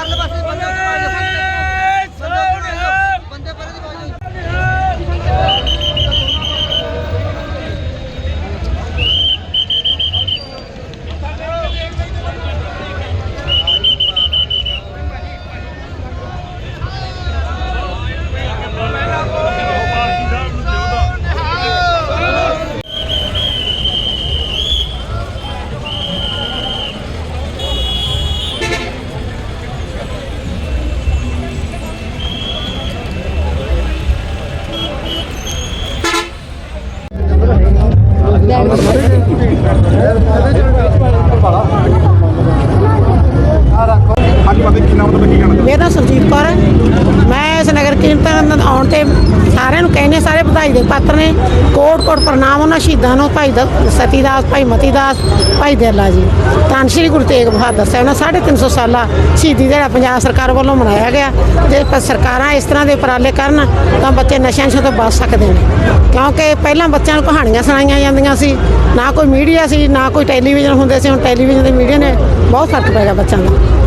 পারলে পাশে ਕੀ ਨਾਮ ਤੁਹਾਡਾ, ਕੀ ਕਹਿਣਾ ਮੇਰਾ ਨਾਮ ਸੁਰਜੀਤ ਕੌਰ ਹੈ। ਮੈਂ ਇਸ ਨਗਰ ਕੀਰਤਨ ਆਉਣ ਤੇ ਸਾਰਿਆਂ ਨੂੰ ਕਹਿੰਦੇ ਸਾਰੇ ਵਧਾਈ ਦੇ ਪਾਤਰ ਨੇ, ਕੋਟ ਕੋਟ ਪ੍ਰਣਾਮ ਉਹਨਾਂ ਸ਼ਹੀਦਾਂ ਨੂੰ, ਭਾਈ ਦ- ਸਤੀ ਦਾਸ ਭਾਈ ਮਤੀ ਦਾਸ ਭਾਈ ਦੇਲਾ ਜੀ। ਧੰਨ ਸ਼੍ਰੀ ਗੁਰੂ ਤੇਗ ਬਹਾਦਰ ਸਾਹਿਬ ਨਾਲ 350 ਸਾਲਾ ਸ਼ਹੀਦੀ ਦਿਹਾੜਾ ਪੰਜਾਬ ਸਰਕਾਰ ਵੱਲੋਂ ਮਨਾਇਆ ਗਿਆ। ਜੇ ਪ- ਸਰਕਾਰਾਂ ਇਸ ਤਰ੍ਹਾਂ ਦੇ ਉਪਰਾਲੇ ਕਰਨ, ਤਾਂ ਬੱਚੇ ਨਸ਼ਿਆਂ ਨਸ਼ਿਆਂ ਤੋਂ ਬਚ ਸਕਦੇ ਨੇ। ਕਿਉਂਕਿ ਪਹਿਲਾਂ ਬੱਚਿਆਂ ਨੂੰ ਕਹਾਣੀਆਂ ਸੁਣਾਈਆਂ ਜਾਂਦੀਆਂ ਸੀ। ਨਾ ਕੋਈ ਮੀਡੀਆ ਸੀ, ਨਾ ਕੋਈ ਟੈਲੀਵਿਜ਼ਨ ਹੁੰਦੇ ਸੀ। ਹੁਣ ਟੈਲੀਵਿਜ਼ਨ ਤੇ ਮੀਡੀਆ ਨੇ ਬਹੁਤ ਫ਼ਰਕ ਪੈ ਗਿਆ ਬੱਚਿਆਂ ਦਾ।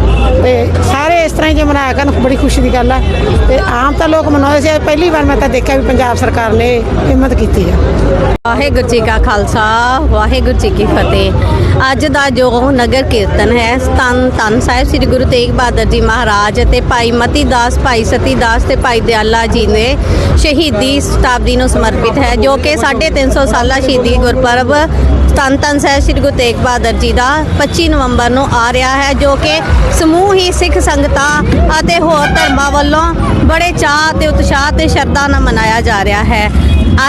ਤੇ ਸਾਰੇ ਇਸ ਤਰ੍ਹਾਂ ਹੀ ਜੇ ਮਨਾਇਆ ਕਰਨ, ਬੜੀ ਖੁਸ਼ੀ ਦੀ ਗੱਲ ਹੈ ਤੇ ਆਮ ਤਾਂ ਲੋਕ ਮਨਾਉਂਦੇ ਸੀ, ਅੱਜ ਪਹਿਲੀ ਵਾਰ ਮੈਂ ਤਾਂ ਦੇਖਿਆ ਵੀ ਪੰਜਾਬ ਸਰਕਾਰ ਨੇ ਹਿੰਮਤ ਕੀਤੀ ਹੈ ਵਾਹਿਗੁਰੂ ਜੀ ਕਾ ਖਾਲਸਾ, ਵਾਹਿਗੁਰੂ ਜੀ ਕੀ ਫਤਿਹ। ਅੱਜ ਦਾ ਜੋ ਨਗਰ ਕੀਰਤਨ ਹੈ ਤਨ ਤਨ ਸਾਹਿਬ ਸ੍ਰੀ ਗੁਰੂ ਤੇਗ ਬਹਾਦਰ ਜੀ ਮਹਾਰਾਜ ਅਤੇ ਭਾਈ ਮਤੀ ਦਾਸ ਭਾਈ ਸਤੀ ਦਾਸ ਤੇ ਭਾਈ ਦਿਆਲਾ ਜੀ ਨੇ ਸ਼ਹੀਦੀ ਸ਼ਤਾਬਦੀ ਨੂੰ ਸਮਰਪਿਤ ਹੈ, ਜੋ ਕਿ 350 ਸਾਲਾ ਸ਼ਹੀਦੀ ਗੁਰਪੁਰਬ ਤਨ ਤਨ ਸਾਹਿਬ ਸ੍ਰੀ ਗੁਰੂ ਤੇਗ ਬਹਾਦਰ ਜੀ ਦਾ 25 ਨਵੰਬਰ ਨੂੰ ਆ ਰਿਹਾ ਹੈ, ਜੋ ਕਿ ਸਮੂਹ ਹੀ ਸਿੱਖ ਸੰਗਤਾਂ ਅਤੇ ਹੋਰ ਧਰਮਾਂ ਵੱਲੋਂ ਬੜੇ ਚਾਹ ਤੇ ਉਤਸ਼ਾਹ ਤੇ ਸ਼ਰਧਾ ਨਾਲ ਮਨਾਇਆ ਜਾ ਰਿਹਾ ਹੈ।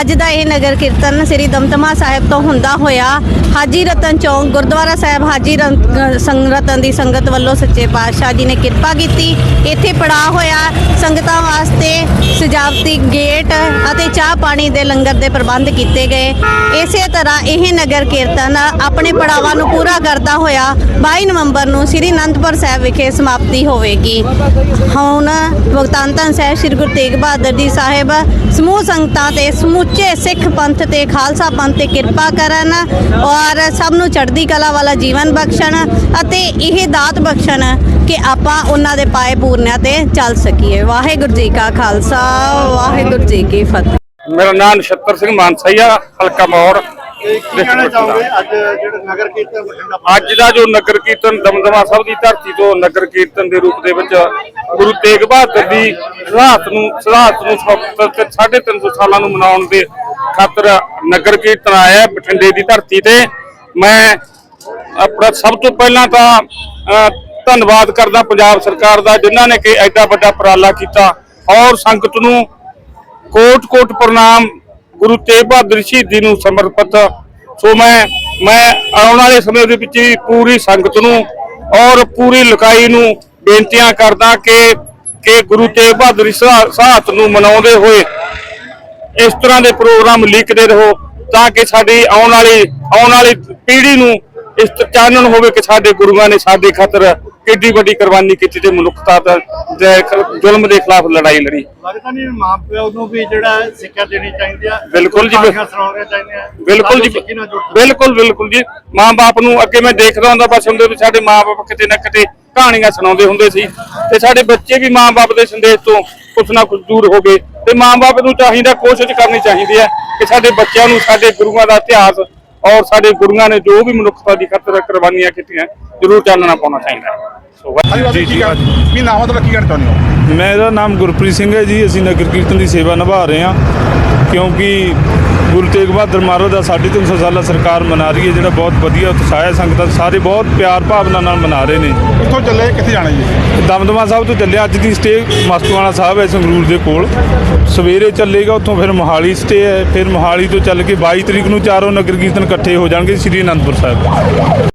ਅੱਜ ਦਾ ਇਹ ਨਗਰ ਕੀਰਤਨ ਸ੍ਰੀ ਦਮਦਮਾ ਸਾਹਿਬ ਤੋਂ ਹੁੰਦਾ ਹੋਇਆ ਹਾਜੀ ਰਤਨ ਚੌਂਕ, ਗੁਰਦੁਆਰਾ ਸਾਹਿਬ ਹਾਜੀ ਰਨ- ਰਤਨ ਦੀ ਸੰਗਤ ਵੱਲੋਂ ਸੱਚੇ ਪਾਤਸ਼ਾਹ ਜੀ ਨੇ ਕਿਰਪਾ ਕੀਤੀ। ਇੱਥੇ ਪੜਾ ਹੋਇਆ ਸੰਗਤਾਂ ਵਾਸਤੇ ਸਜਾਵਟੀ ਗੇਟ ਅਤੇ ਚਾਹ ਪਾਣੀ ਦੇ ਲੰਗਰ ਦੇ ਪ੍ਰਬੰਧ ਕੀਤੇ ਗਏ। ਇਸੇ ਤਰ੍ਹਾਂ ਇਹ ਨਗਰ ਕੀਰਤਨ ਆਪਣੇ ਪੜਾਵਾਂ ਨੂੰ ਪੂਰਾ ਕਰਦਾ ਹੋਇਆ 22 ਨਵੰਬਰ ਨੂੰ ਸ੍ਰੀ ਅਨੰਦਪੁਰ ਸਾਹਿਬ ਵਿਖੇ ਸਮਾਪਤੀ ਹੋਵੇਗੀ। ਹੁਣ ਭਗਤਾਨ ਸਾਹਿਬ ਸ੍ਰੀ ਗੁਰੂ ਤੇਗ ਬਹਾਦਰ ਜੀ ਸਾਹਿਬ ਸਮੂਹ ਸੰਗਤਾਂ ਤੇ ਸਮੁੱਚੇ ਸਿੱਖ ਪੰਥ ਤੇ ਖਾਲਸਾ ਪੰਥ ਤੇ ਕਿਰਪਾ ਕਰਨ ਔਰ ਸਭ ਨੂੰ ਚੜ੍ਹਦੀ ਕਲਾ ਵਾਲਾ ਜੀਵਨ ਬਖਸ਼ਣ ਅਤੇ ਇਹ ਦਾਤ ਬਖਸ਼ਣ ਕਿ ਆਪਾਂ ਉਹਨਾਂ ਦੇ ਪਾਏ ਪੂਰਨਿਆਂ ਤੇ ਚੱਲ ਸਕੀਏ। ਵਾਹਿਗੁਰੂ ਜੀ ਕਾ ਖਾਲਸਾ, ਵਾਹਿਗੁਰੂ ਜੀ ਕੀ ਫਤਿਹ। ਮੇਰਾ ਨਾਮ ਨਛੱਤਰ ਸਿੰਘ ਮਾਨਸਈਆ, ਹਲਕਾ ਮੌੜ। ਅੱਜ ਨਗਰ ਕੀਰਤਨ ਦਾ ਜੋ ਨਗਰ ਕੀਰਤਨ ਦਮਦਮਾ ਸਾਹਿਬ ਦੀ ਧਰਤੀ ਤੋਂ ਨਗਰ ਕੀਰਤਨ ਦੇ ਰੂਪ ਦੇ ਵਿੱਚ ਗੁਰੂ ਤੇਗ ਬਹਾਦਰ ਦੀ ਸ਼ਹਾਦਤ ਨੂੰ ਸ਼ਹਾਦਤ ਨੂੰ 350 ਸਾਲਾਂ ਨੂੰ ਮਨਾਉਣ ਦੇ ਖਾਤਰ ਨਗਰ ਕੀਰਤਨ ਆਇਆ ਬਠਿੰਡੇ ਦੀ ਧਰਤੀ ਤੇ। ਮੈਂ ਆਪਣਾ ਸਭ ਤੋਂ ਪਹਿਲਾਂ ਤਾਂ ਧੰਨਵਾਦ ਕਰਦਾ ਪੰਜਾਬ ਸਰਕਾਰ ਦਾ ਜਿਨ੍ਹਾਂ ਨੇ ਕਿ ਐਡਾ ਵੱਡਾ ਉਪਰਾਲਾ ਕੀਤਾ। ਔਰ ਸੰਗਤ ਨੂੰ ਕੋਟ ਕੋਟ ਪ੍ਰਣਾਮ ਗੁਰੂ ਤੇਗ ਬਹਾਦਰ ਸ਼ਹੀਦੀ ਨੂੰ ਸਮਰਪਿਤ। ਸੋ ਮੈਂ ਮੈਂ ਆਉਣ ਵਾਲੇ ਸਮੇਂ ਦੇ ਵਿੱਚ ਵੀ ਪੂਰੀ ਸੰਗਤ ਨੂੰ ਔਰ ਪੂਰੀ ਲੁਕਾਈ ਨੂੰ ਬੇਨਤੀਆਂ ਕਰਦਾ ਕਿ ਕਿ ਗੁਰੂ ਤੇਗ ਬਹਾਦਰ ਦੀ ਨੂੰ ਮਨਾਉਂਦੇ ਹੋਏ ਇਸ ਤਰ੍ਹਾਂ ਦੇ ਪ੍ਰੋਗਰਾਮ ਲਿਖਦੇ ਰਹੋ ਤਾਂ ਕਿ ਸਾਡੀ ਆਉਣ ਵਾਲੀ ਆਉਣ ਵਾਲੀ ਪੀੜ੍ਹੀ ਨੂੰ ਇਸ ਚਾਨਣ ਹੋਵੇ ਕਿ ਸਾਡੇ ਗੁਰੂਆਂ ਨੇ ਸਾਡੇ ਖਾਤਰ ਕਿੱਡੀ ਵੱਡੀ ਕੁਰਬਾਨੀ ਕੀਤੀ ਤੇ ਮਨੁੱਖਤਾ ਦਾ ਜ਼ੁਲਮ ਦੇ ਖਿਲਾਫ ਲੜਾਈ ਲੜੀ। ਲੱਗਦਾ ਨਹੀਂ ਮਾਂ ਪਿਓ ਨੂੰ ਵੀ ਜਿਹੜਾ ਸਿੱਖਿਆ ਦੇਣੀ ਚਾਹੀਦੀ ਆ ਬਿਲਕੁਲ ਜੀ, ਬਿਲਕੁਲ ਜੀ। ਬਿਲਕੁਲ ਬਿਲਕੁਲ ਜੀ। ਨੂੰ ਅੱਗੇ ਮੈਂ ਦੇਖਦਾ ਹੁੰਦਾ ਬਸ ਹੁੰਦੇ ਵੀ ਸਾਡੇ ਮਾਂ-ਬਾਪ ਕਿਤੇ ਨਾ ਕਿਤੇ ਕਹਾਣੀਆਂ ਸੁਣਾਉਂਦੇ ਹੁੰਦੇ ਸੀ। ਤੇ ਸਾਡੇ ਬੱਚੇ ਵੀ ਮਾਂ-ਬਾਪ ਦੇ ਸੰਦੇਸ਼ ਤੋਂ ਕੁਛ ਨਾ ਕੁਛ ਦੂਰ ਹੋ ਗਏ। ਤੇ ਮਾਂ-ਬਾਪ ਨੂੰ ਚਾਹੀਦਾ ਕੋਸ਼ਿਸ਼ ਕਰਨੀ ਚਾਹੀਦੀ ਹੈ ਕਿ ਸਾਡੇ ਬੱਚਿਆਂ ਨੂੰ ਸਾਡੇ ਗੁਰੂਆਂ ਦਾ ਇਤਿਹਾਸ ਔਰ ਸਾਡੇ ਗੁਰੂਆਂ ਨੇ ਜੋ ਵੀ ਮਨੁੱਖਤਾ ਦੀ ਖਾਤਰ ਕੁਰਬਾਨੀਆਂ ਕੀਤੀਆਂ ਜ਼ਰੂਰ ਚਾਨਣਾ ਪਾਉਣਾ ਚਾਹੀਦਾ ਹੈ। ਸੋ ਹਾਂਜੀ ਵਾਹਿਗੁਰੂ ਬਾਬਾ ਜੀ ਕੀ ਕੀ ਕਹਿਣਾ? ਕੀ ਨਾਮ ਹੈ ਤੁਹਾਡਾ ਕੀ ਕਹਿਣਾ ਚਾਹੁੰਦੇ ਹੋ? ਮੇਰਾ ਨਾਮ ਗੁਰਪ੍ਰੀਤ ਸਿੰਘ ਹੈ ਜੀ ਅਸੀਂ ਨਗਰ ਕੀਰਤਨ ਦੀ ਸੇਵਾ ਨਿਭਾ ਰਹੇ ਹਾਂ ਕਿਉਂਕਿ ਗੁਰੂ ਤੇਗ ਬਹਾਦਰ ਮਹਾਰਾਜ ਦਾ 350 ਸਾਲਾ ਸਰਕਾਰ ਮਨਾ ਰਹੀ ਹੈ ਜਿਹੜਾ ਬਹੁਤ ਵਧੀਆ ਉਤਸ਼ਾਹ ਹੈ ਸੰਗਤਾਂ ਸਾਰੇ ਬਹੁਤ ਪਿਆਰ ਭਾਵਨਾ ਨਾਲ ਮਨਾ ਰਹੇ ਨੇ। ਕਿੱਥੋਂ ਚੱਲੇ ਕਿੱਥੇ ਜਾਣਾ ਜੀ? ਦਮਦਮਾ ਸਾਹਿਬ ਤੋਂ ਚੱਲਿਆ ਅੱਜ ਦੀ ਸਟੇ ਮਸਤੂਆਣਾ ਸਾਹਿਬ ਹੈ ਸੰਗਰੂਰ ਦੇ ਕੋਲ। ਸਵੇਰੇ ਚੱਲੇਗਾ ਉੱਥੋਂ ਫਿਰ ਮੋਹਾਲੀ ਸਟੇ ਹੈ ਫਿਰ ਮੋਹਾਲੀ ਤੋਂ ਚੱਲ ਕੇ 22 ਤਰੀਕ ਨੂੰ ਚਾਰੋਂ ਨਗਰ ਕੀਰਤਨ ਇਕੱਠੇ ਹੋ ਜਾਣਗੇ ਸ੍ਰੀ ਅਨੰਦਪੁਰ ਸਾਹਿਬ।